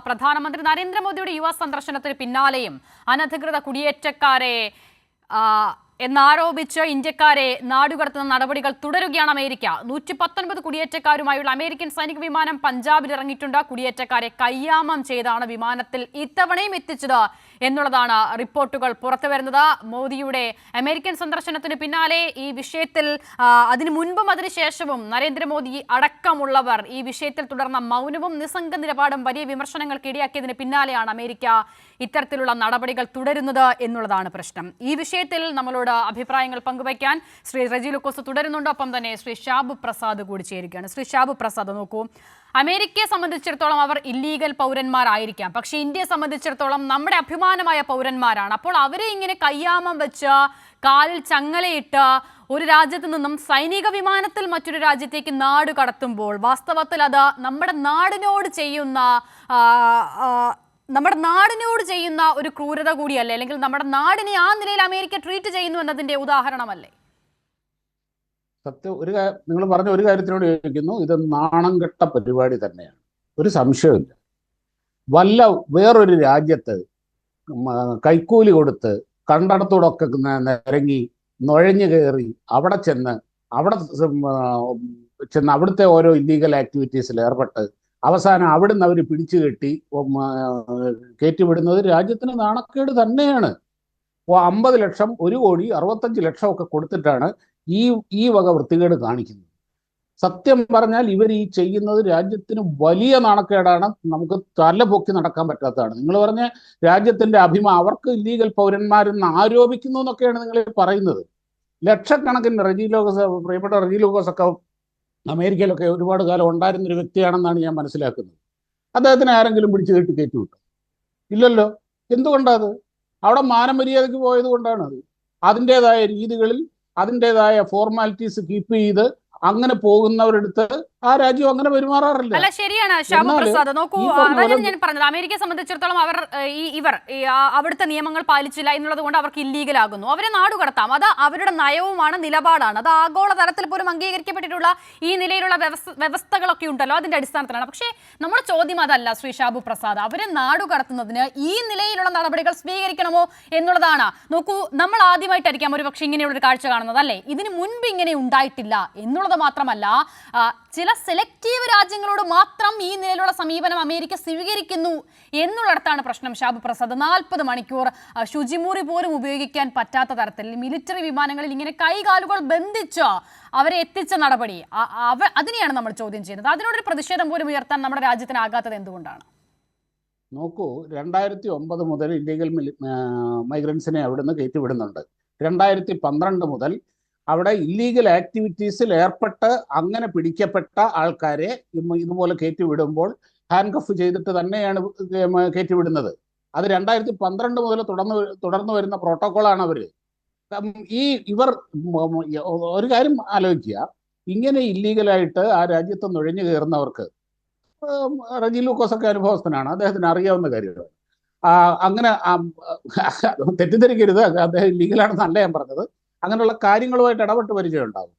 പ്രധാനമന്ത്രി നരേന്ദ്രമോദിയുടെ യുവ സന്ദർശനത്തിന് പിന്നാലെയും അനധികൃത കുടിയേറ്റക്കാരെ എന്നാരോപിച്ച് ഇന്ത്യക്കാരെ നാടുകടത്തുന്ന നടപടികൾ തുടരുകയാണ് അമേരിക്ക. നൂറ്റി പത്തൊൻപത് കുടിയേറ്റക്കാരുമായുള്ള അമേരിക്കൻ സൈനിക വിമാനം പഞ്ചാബിൽ ഇറങ്ങിയിട്ടുണ്ട്. കുടിയേറ്റക്കാരെ കയ്യാമം ചെയ്താണ് വിമാനത്തിൽ ഇത്തവണയും എത്തിച്ചത് എന്നുള്ളതാണ് റിപ്പോർട്ടുകൾ പുറത്തുവരുന്നത് മോദിയുടെ അമേരിക്കൻ സന്ദർശനത്തിന് പിന്നാലെ ഈ വിഷയത്തിൽ അതിനു മുൻപും അതിനുശേഷവും നരേന്ദ്രമോദി അടക്കമുള്ളവർ ഈ വിഷയത്തിൽ തുടർന്ന മൗനവും നിസ്സംഗ നിലപാടും വലിയ വിമർശനങ്ങൾക്ക് ഇടയാക്കിയതിന് പിന്നാലെയാണ് അമേരിക്ക ഇത്തരത്തിലുള്ള നടപടികൾ തുടരുന്നത് എന്നുള്ളതാണ് പ്രശ്നം. ഈ വിഷയത്തിൽ നമ്മളോട് അഭിപ്രായങ്ങൾ പങ്കുവയ്ക്കാൻ ശ്രീ റജി ലുക്കോസ് തുടരുന്നുണ്ട്. ഒപ്പം തന്നെ ശ്രീ ഷാബ് പ്രസാദ് കൂടി ചേരുകയാണ്. ശ്രീ ഷാബ് പ്രസാദ് നോക്കൂ. അമേരിക്കയെ സംബന്ധിച്ചിടത്തോളം അവർ ഇല്ലീഗൽ പൗരന്മാരായിരിക്കാം. പക്ഷേ ഇന്ത്യയെ സംബന്ധിച്ചിടത്തോളം നമ്മുടെ അഭിമാനമായ പൗരന്മാരാണ്. അപ്പോൾ അവരെ ഇങ്ങനെ കയ്യാമം വെച്ച് കാലിൽ ചങ്ങലയിട്ട് ഒരു രാജ്യത്ത് നിന്നും സൈനിക വിമാനത്തിൽ മറ്റൊരു രാജ്യത്തേക്ക് നാട് കടത്തുമ്പോൾ വാസ്തവത്തിൽ അത് നമ്മുടെ നാടിനോട് ചെയ്യുന്ന നമ്മുടെ നാടിനോട് ചെയ്യുന്ന ഒരു ക്രൂരത കൂടിയല്ലേ? അല്ലെങ്കിൽ നമ്മുടെ നാടിനെ ആ നിലയിൽ അമേരിക്ക ട്രീറ്റ് ചെയ്യുന്നു എന്നതിന്റെ ഉദാഹരണമല്ലേ? സത്യം ഒരു നിങ്ങൾ പറഞ്ഞ ഒരു കാര്യത്തിനോട് ചോദിക്കുന്നു ഇത് നാണം കെട്ട പരിപാടി തന്നെയാണ്. ഒരു സംശയമില്ല വല്ല വേറൊരു രാജ്യത്ത് കൈക്കൂലി കൊടുത്ത് കണ്ടടത്തോടൊക്കെ നിരങ്ങി നുഴഞ്ഞു കയറി അവിടെ ചെന്ന് അവിടെ ചെന്ന് അവിടുത്തെ ഓരോ ഇല്ലീഗൽ ആക്ടിവിറ്റീസിൽ ഏർപ്പെട്ട് അവസാനം അവിടുന്ന് അവർ പിടിച്ചു കെട്ടി കയറ്റിവിടുന്നത് രാജ്യത്തിന് നാണക്കേട് തന്നെയാണ്. അപ്പോൾ അമ്പത് ലക്ഷം ഒരു കോടി അറുപത്തഞ്ച് ലക്ഷം ഒക്കെ കൊടുത്തിട്ടാണ് ഈ ഈ വക വൃത്തികേട് കാണിക്കുന്നത്. സത്യം പറഞ്ഞാൽ ഇവർ ഈ ചെയ്യുന്നത് രാജ്യത്തിന് വലിയ നാണക്കേടാണ്. നമുക്ക് തല പൊക്കി നടക്കാൻ പറ്റാത്തതാണ്. നിങ്ങൾ പറഞ്ഞ രാജ്യത്തിന്റെ അഭിമാ അവർക്ക് ഇല്ലീഗൽ പൗരന്മാരെന്ന് ആരോപിക്കുന്നു എന്നൊക്കെയാണ് നിങ്ങൾ പറയുന്നത്. ലക്ഷക്കണക്കിന് റജി ലോകസ് പ്രിയപ്പെട്ട റജി ലോകസ് ഒക്കെ അമേരിക്കയിലൊക്കെ ഒരുപാട് കാലം ഉണ്ടായിരുന്നൊരു വ്യക്തിയാണെന്നാണ് ഞാൻ മനസ്സിലാക്കുന്നത്. അദ്ദേഹത്തിന് ആരെങ്കിലും പിടിച്ചു കെട്ടി കയറ്റി വിട്ടു ഇല്ലല്ലോ എന്തുകൊണ്ടത് അവിടെ മാനമര്യാദയ്ക്ക് പോയത് കൊണ്ടാണ് അത്. അതിന്റെതായ രീതികളിൽ അതിന്റെതായ ഫോർമാലിറ്റീസ് കീപ്പ് ചെയ്ത് അങ്ങനെ പോകുന്നവരെടുത്ത് ആ രാജ്യം അങ്ങനെ പെരുമാറാറില്ല. അല്ല ശരിയാണ്. ശ്യാമപ്രസാദ് പ്രസാദ് നോക്കൂ അതായത് അതാണ് ഞാൻ പറഞ്ഞത് അമേരിക്കയെ സംബന്ധിച്ചിടത്തോളം അവർ ഈ ഇവർ അവിടുത്തെ നിയമങ്ങൾ പാലിച്ചില്ല എന്നുള്ളത് കൊണ്ട് അവർക്ക് ഇല്ലീഗൽ ആകുന്നു. അവരെ നാടുകടത്താം അത് അവരുടെ നയവുമാണ് നിലപാടാണ്. അത് ആഗോള തലത്തിൽ പോലും അംഗീകരിക്കപ്പെട്ടിട്ടുള്ള ഈ നിലയിലുള്ള വ്യവസ്ഥകളൊക്കെ ഉണ്ടല്ലോ അതിന്റെ അടിസ്ഥാനത്തിലാണ്. പക്ഷേ നമ്മുടെ ചോദ്യം അതല്ല ശ്രീ ഷാബു പ്രസാദ്. അവരെ നാടുകടത്തുന്നതിന് ഈ നിലയിലുള്ള നടപടികൾ സ്വീകരിക്കണമോ എന്നുള്ളതാണ്. നോക്കൂ നമ്മൾ ആദ്യമായിട്ടായിരിക്കാം ഒരു പക്ഷേ ഇങ്ങനെയുള്ള ഒരു കാഴ്ച കാണുന്നത് അല്ലേ? ഇതിന് മുൻപ് ഇങ്ങനെ ഉണ്ടായിട്ടില്ല എന്നുള്ളത് മാത്രമല്ല ആ, ചില സെലക്റ്റീവ് രാജ്യങ്ങളോട് മാത്രം ഈ നിലയിലുള്ള സമീപനം അമേരിക്ക സ്വീകരിക്കുന്നു എന്നുള്ളിടത്താണ് പ്രശ്നം. ഷാബു പ്രസാദ് നാൽപ്പത് മണിക്കൂർ. ശുചിമുറി പോലും ഉപയോഗിക്കാൻ പറ്റാത്ത തരത്തിൽ മിലിറ്ററി വിമാനങ്ങളിൽ ഇങ്ങനെ കൈകാലുകൾ ബന്ധിച്ച് അവരെ എത്തിച്ച നടപടി. അവ അതിനെയാണ് നമ്മൾ ചോദ്യം ചെയ്യുന്നത്. അതിനോടൊരു പ്രതിഷേധം പോലും ഉയർത്താൻ നമ്മുടെ രാജ്യത്തിനാകാത്തത് എന്തുകൊണ്ടാണ്? നോക്കൂ രണ്ടായിരത്തി ഒമ്പത് മുതൽ ഇല്ലീഗൽ മൈഗ്രൻസിനെ അവിടുന്ന് കയറ്റിവിടുന്നുണ്ട്. രണ്ടായിരത്തി പന്ത്രണ്ട് മുതൽ അവിടെ ഇല്ലീഗൽ ആക്ടിവിറ്റീസിൽ ഏർപ്പെട്ട് അങ്ങനെ പിടിക്കപ്പെട്ട ആൾക്കാരെ ഇതുപോലെ ഇതുപോലെ കയറ്റിവിടുമ്പോൾ ഹാൻഡ് കഫ് ചെയ്തിട്ട് തന്നെയാണ് കയറ്റിവിടുന്നത് അത് രണ്ടായിരത്തി പന്ത്രണ്ട് മുതൽ തുടർന്ന് തുടർന്ന് വരുന്ന പ്രോട്ടോക്കോളാണ് അവർ ഈ ഇവർ ഒരു കാര്യം ആലോചിക്കുക. ഇങ്ങനെ ഇല്ലീഗലായിട്ട് ആ രാജ്യത്ത് നുഴഞ്ഞു കയറുന്നവർക്ക് റജി ലൂക്കോസ് ഒക്കെ അനുഭവസ്ഥനാണ്. അദ്ദേഹത്തിന് അറിയാവുന്ന കാര്യമാണ്. അങ്ങനെ തെറ്റിദ്ധരിക്കരുത്. അദ്ദേഹം ഇല്ലീഗലാണെന്നല്ല ഞാൻ പറഞ്ഞത്. അങ്ങനെയുള്ള കാര്യങ്ങളുമായിട്ട് ഇടപെട്ട് പരിചയം ഉണ്ടാകും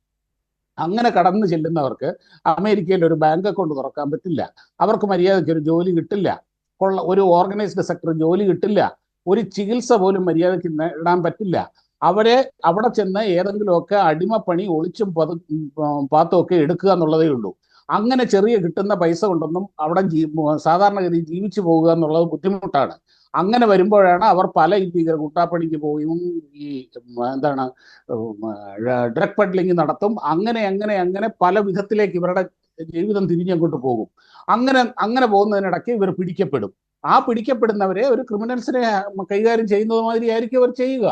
അങ്ങനെ കടന്നു ചെല്ലുന്നവർക്ക് അമേരിക്കയിൽ ഒരു ബാങ്ക് അക്കൗണ്ട് തുറക്കാൻ പറ്റില്ല. അവർക്ക് മര്യാദയ്ക്ക് ഒരു ജോലി കിട്ടില്ല. കൊള്ള ഒരു ഓർഗനൈസ്ഡ് സെക്ടർ ജോലി കിട്ടില്ല. ഒരു ചികിത്സ പോലും മര്യാദയ്ക്ക് നേടാൻ പറ്റില്ല. അവരെ അവിടെ ചെന്ന് ഏതെങ്കിലുമൊക്കെ അടിമപ്പണി ഒളിച്ചും പതു പാത്തുമൊക്കെ എടുക്കുക എന്നുള്ളതേ ഉള്ളൂ. അങ്ങനെ ചെറിയ കിട്ടുന്ന പൈസ കൊണ്ടൊന്നും അവിടെ സാധാരണഗതി ജീവിച്ചു പോകുക എന്നുള്ളത് ബുദ്ധിമുട്ടാണ്. അങ്ങനെ വരുമ്പോഴാണ് അവർ പല ഇന്ത്യ കൂട്ടാപ്പണിക്ക് പോയും ഈ എന്താണ് ഡ്രഗ് പഡ്ലിംഗ് നടത്തും. അങ്ങനെ അങ്ങനെ അങ്ങനെ പല വിധത്തിലേക്ക് ഇവരുടെ ജീവിതം തിരിഞ്ഞങ്ങോട്ട് പോകും. അങ്ങനെ അങ്ങനെ പോകുന്നതിനിടയ്ക്ക് ഇവർ പിടിക്കപ്പെടും. ആ പിടിക്കപ്പെടുന്നവരെ ഒരു ക്രിമിനൽസിനെ കൈകാര്യം ചെയ്യുന്നത് മാതിരി ആയിരിക്കും അവർ ചെയ്യുക.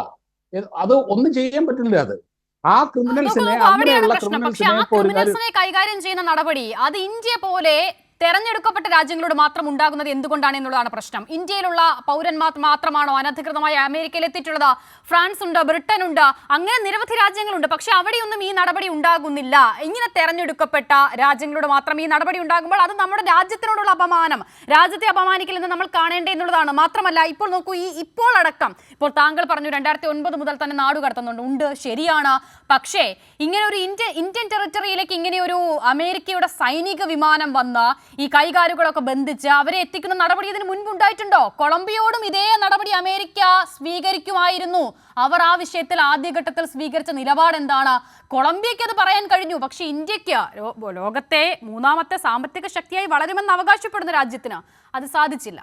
അത് ഒന്നും ചെയ്യാൻ പറ്റില്ല അത്. ആ ക്രിമിനൽസിനെ അങ്ങനെയുള്ള ക്രിമിനൽസിനെ കൈകാര്യം ചെയ്യുന്ന നടപടി അത് ഇന്ത്യ പോലെ തെരഞ്ഞെടുക്കപ്പെട്ട രാജ്യങ്ങളോട് മാത്രം ഉണ്ടാകുന്നത് എന്തുകൊണ്ടാണ് എന്നുള്ളതാണ് പ്രശ്നം. ഇന്ത്യയിലുള്ള പൗരന്മാർ മാത്രമാണോ അനധികൃതമായി അമേരിക്കയിൽ എത്തിയിട്ടുള്ളത്? ഫ്രാൻസ് ഉണ്ട് ബ്രിട്ടൻ ഉണ്ട് അങ്ങനെ നിരവധി രാജ്യങ്ങളുണ്ട്. പക്ഷെ അവിടെയൊന്നും ഈ നടപടി ഉണ്ടാകുന്നില്ല. ഇങ്ങനെ തെരഞ്ഞെടുക്കപ്പെട്ട രാജ്യങ്ങളോട് മാത്രം ഈ നടപടി ഉണ്ടാകുമ്പോൾ അത് നമ്മുടെ രാജ്യത്തിനോടുള്ള അപമാനം. രാജ്യത്തെ അപമാനിക്കില്ലെന്ന് നമ്മൾ കാണേണ്ടേ എന്നുള്ളതാണ്. മാത്രമല്ല ഇപ്പോൾ നോക്കൂ ഈ ഇപ്പോൾ അടക്കം ഇപ്പോൾ താങ്കൾ പറഞ്ഞു രണ്ടായിരത്തി ഒൻപത് മുതൽ തന്നെ നാട് കടത്തുന്നുണ്ട്. ഉണ്ട് ശരിയാണ്. പക്ഷേ ഇങ്ങനെ ഒരു ഇന്ത്യ ഇന്ത്യൻ ടെറിറ്ററിയിലേക്ക് ഇങ്ങനെ ഒരു അമേരിക്കയുടെ സൈനിക വിമാനം വന്ന് ഈ കൈകാലുകളൊക്കെ ബന്ധിച്ച് അവരെ എത്തിക്കുന്ന നടപടി ഇതിന് മുൻപ് ഉണ്ടായിട്ടുണ്ടോ കൊളംബിയോടും ഇതേ നടപടി അമേരിക്ക സ്വീകരിക്കുമായിരുന്നു. അവർ ആ വിഷയത്തിൽ ആദ്യഘട്ടത്തിൽ സ്വീകരിച്ച നിലപാട് എന്താണ് കൊളംബിയയ്ക്ക് അത് പറയാൻ കഴിഞ്ഞു. പക്ഷെ ഇന്ത്യയ്ക്ക് ലോകത്തെ മൂന്നാമത്തെ സാമ്പത്തിക ശക്തിയായി വളരുമെന്ന് അവകാശപ്പെടുന്ന രാജ്യത്തിന് അത് സാധിച്ചില്ല.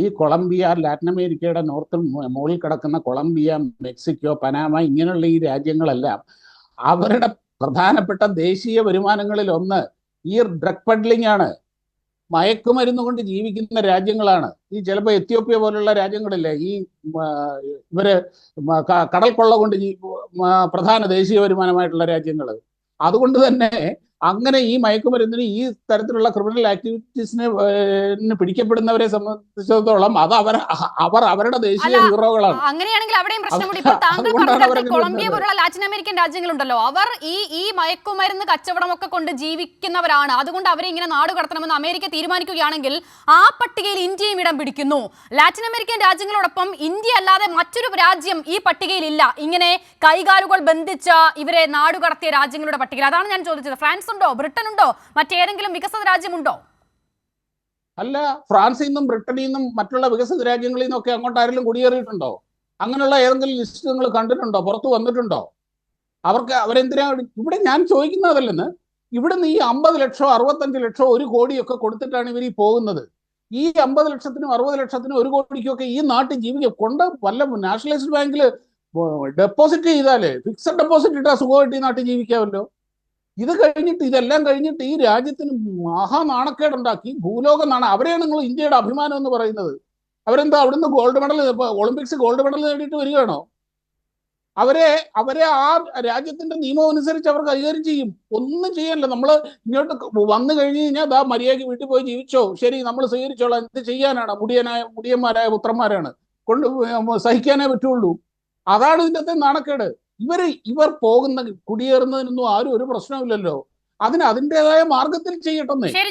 ഈ കൊളംബിയ ലാറ്റിൻ അമേരിക്കയുടെ നോർത്ത് മുകളിൽ കിടക്കുന്ന കൊളംബിയ മെക്സിക്കോ പനാമ ഇങ്ങനെയുള്ള ഈ രാജ്യങ്ങളെല്ലാം അവരുടെ പ്രധാനപ്പെട്ട ദേശീയ വരുമാനങ്ങളിൽ ഒന്ന് ഈ ഡ്രഗ് പഡ്ലിംഗ് ആണ്. മയക്കുമരുന്ന് കൊണ്ട് ജീവിക്കുന്ന രാജ്യങ്ങളാണ്. ഈ ചിലപ്പോൾ എത്യോപ്യ പോലുള്ള രാജ്യങ്ങളില്ലേ ഈ ഇവർ കടൽക്കൊള്ള കടൽ കൊള്ള കൊണ്ട് പ്രധാന ദേശീയ വരുമാനമായിട്ടുള്ള രാജ്യങ്ങൾ അതുകൊണ്ട് തന്നെ അങ്ങനെ ഈ മയക്കുമരുന്നിന് ഈ തരത്തിലുള്ള ക്രിമിനൽ ആക്ടിവിറ്റീസിന് പിടിക്കപ്പെടുന്നവരെ സംബന്ധിച്ചിടത്തോളം അത് അവർ അവർ അവരുടെ ദേശീയ ഹീറോകളാണ്. അങ്ങനെയാണെങ്കിൽ അവിടെയും പ്രശ്നം അത് കൂടി ഇപ്പോൾ താങ്കൾ പറഞ്ഞ കൊളംബിയ പോലുള്ള ലാറ്റിൻ അമേരിക്കൻ രാജ്യങ്ങളുണ്ടല്ലോ. അവർ ഈ ഈ മയക്കുമരുന്ന് കച്ചവടമൊക്കെ കൊണ്ട് ജീവിക്കുന്നവരാണ്. അതുകൊണ്ട് അവരെ ഇങ്ങനെ നാട് കടത്തണമെന്ന് അമേരിക്ക തീരുമാനിക്കുകയാണെങ്കിൽ ആ പട്ടികയിൽ ഇന്ത്യയും ഇടം പിടിക്കുന്നു. ലാറ്റിൻ അമേരിക്കൻ രാജ്യങ്ങളോടൊപ്പം ഇന്ത്യ അല്ലാതെ മറ്റൊരു രാജ്യം ഈ പട്ടികയിൽ ഇല്ല ഇങ്ങനെ കൈകാലുകൾ ബന്ധിച്ച ഇവരെ നാടുകടത്തിയ രാജ്യങ്ങളുടെ പട്ടികയിൽ. അതാണ് ഞാൻ ചോദിച്ചത്. ഫ്രാൻസ് ഉണ്ടോ ബ്രിട്ടൻ ഉണ്ടോ മറ്റേതെങ്കിലും വികസിത രാജ്യമുണ്ടോ? അല്ല ഫ്രാൻസിൽ നിന്നും ബ്രിട്ടനിൽ നിന്നും മറ്റുള്ള വികസിത രാജ്യങ്ങളിൽ നിന്നൊക്കെ അങ്ങോട്ട് ആരെങ്കിലും കുടിയേറിയിട്ടുണ്ടോ? അങ്ങനെയുള്ള ഏതെങ്കിലും ലിസ്റ്റ് നിങ്ങൾ കണ്ടിട്ടുണ്ടോ? പുറത്തു വന്നിട്ടുണ്ടോ? അവർക്ക് അവരെന്തിനാ ഇവിടെ ഞാൻ ചോദിക്കുന്നതല്ലെന്ന് ഇവിടുന്ന് ഈ അമ്പത് ലക്ഷോ അറുപത്തഞ്ച് ലക്ഷോ ഒരു കോടിയൊക്കെ കൊടുത്തിട്ടാണ് ഇവർ ഈ പോകുന്നത്. ഈ അമ്പത് ലക്ഷത്തിനും അറുപത് ലക്ഷത്തിനും ഒരു കോടിക്കൊക്കെ ഈ നാട്ടിൽ ജീവിക്കുക കൊണ്ട് വല്ല നാഷണലൈസ്ഡ് ബാങ്കിൽ ഡെപ്പോസിറ്റ് ചെയ്താലേ ഫിക്സഡ് ഡെപ്പോസിറ്റ് ഇട്ടാൽ സുഖമായിട്ട് ഈ നാട്ടിൽ ജീവിക്കാമല്ലോ. ഇത് കഴിഞ്ഞിട്ട് ഇതെല്ലാം കഴിഞ്ഞിട്ട് ഈ രാജ്യത്തിന് മഹാനാണക്കേടുണ്ടാക്കി ഭൂലോകം നാണ അവരെയാണ് നിങ്ങൾ ഇന്ത്യയുടെ അഭിമാനം എന്ന് പറയുന്നത്. അവരെന്താ അവിടുന്ന് gold medal Olympics gold medal നേടിയിട്ട് വരികയാണോ? അവരെ അവരെ ആ രാജ്യത്തിന്റെ നിയമം അനുസരിച്ച് അവർ കൈകാര്യം ചെയ്യും. ഒന്നും ചെയ്യാനില്ല നമ്മൾ ഇങ്ങോട്ട് വന്നു കഴിഞ്ഞു കഴിഞ്ഞാൽ ദാ മര്യാദയ്ക്ക് വീട്ടിൽ പോയി ജീവിച്ചോ. ശരി നമ്മൾ സ്വീകരിച്ചോളാം. എന്ത് ചെയ്യാനാണ്? മുടിയനായ മുടിയന്മാരായ പുത്രന്മാരാണ്. കൊണ്ട് സഹിക്കാനേ പറ്റുള്ളൂ. അതാണ് ഇതിന്റെ നാണക്കേട്. ഇവർ ഇവർ പോകുന്ന കുടിയേറുന്നതിനൊന്നും ആരും ഒരു പ്രശ്നമില്ലല്ലോ അതിന് അതിന്റെതായ മാർഗത്തിൽ ചെയ്യട്ടെന്നേ.